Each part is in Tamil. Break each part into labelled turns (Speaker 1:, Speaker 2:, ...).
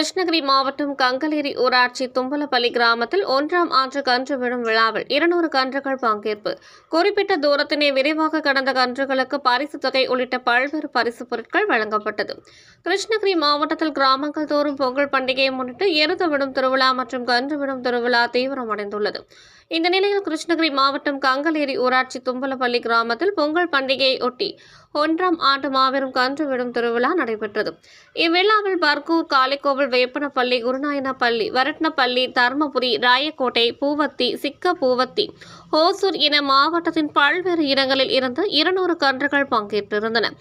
Speaker 1: கிருஷ்ணகிரி மாவட்டம் கங்கலேரி ஊராட்சி தும்பலப்பள்ளி கிராமத்தில் ஒன்றாம் ஆண்டு கன்று விடும் விழாவில் இருநூறு கன்றுகள் பங்கேற்பு. குறிப்பிட்ட தூரத்தினை விரைவாக கடந்த கன்றுகளுக்கு பரிசு தொகை உள்ளிட்ட பல்வேறு பரிசு பொருட்கள் வழங்கப்பட்டது. கிருஷ்ணகிரி மாவட்டத்தில் கிராமங்கள் தோறும் பொங்கல் பண்டிகையை முன்னிட்டு எருது விடும் திருவிழா மற்றும் கன்று விடும் திருவிழா தீவிரமடைந்துள்ளது. இந்த நிலையில் கிருஷ்ணகிரி மாவட்டம் கங்கலேரி ஊராட்சி தும்பலப்பள்ளி கிராமத்தில் பொங்கல் பண்டிகையை ஒட்டி ஒன்றாம் ஆண்டு மாபெரும் கன்று விடும் திருவிழா நடைபெற்றது. இவ்விழாவில் பர்கூர் காளிக்கோவில் வேப்பனப்பள்ளி குருநாயனப்பள்ளி வரட்னப்பள்ளி தர்மபுரி ராயக்கோட்டை பூவத்தி சிக்க பூவத்தி ஓசூர் என மாவட்டத்தின் பல்வேறு இடங்களில் இருந்து இருநூறு கன்றுகள் பங்கேற்றிருந்தன.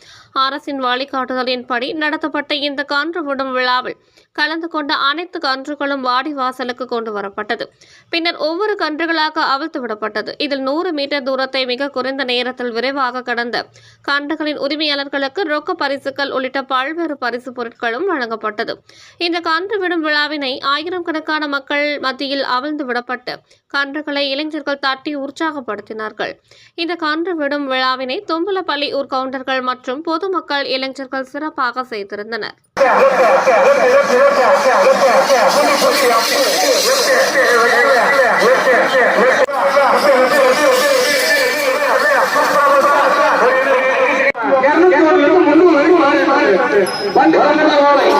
Speaker 1: அரசின் வழிகாட்டுதலின்படி நடத்தப்பட்ட இந்த கன்று விடும் விழாவில் கலந்து கொண்ட அனைத்து கன்றுகளும் வாடி வாசலுக்கு கொண்டு வரப்பட்டது. பின்னர் ஒவ்வொரு கன்றுகளாக அவிழ்த்து விடப்பட்டது. இதில் நூறு மீட்டர் தூரத்தை மிக குறைந்த நேரத்தில் விரைவாக கடந்த கன்றுகளின் உரிமையாளர்களுக்கு ரொக்க பரிசுகள் உள்ளிட்ட பல்வேறு பரிசு பொருட்களும் வழங்கப்பட்டது. இந்த கன்று விடும் விழாவினை ஆயிரம் கணக்கான மக்கள் மத்தியில் அவிழ்ந்து விடப்பட்டு கன்றுகளை இளைஞர்கள் தட்டி உற்சாகப்படுத்தினார்கள். இந்த கன்று விடும் விழாவினை தும்பலப்பள்ளி ஊர் கவுண்டர்கள் மற்றும் பொதுமக்கள் இளைஞர்கள் சிறப்பாக செய்திருந்தனர்.
Speaker 2: வந்து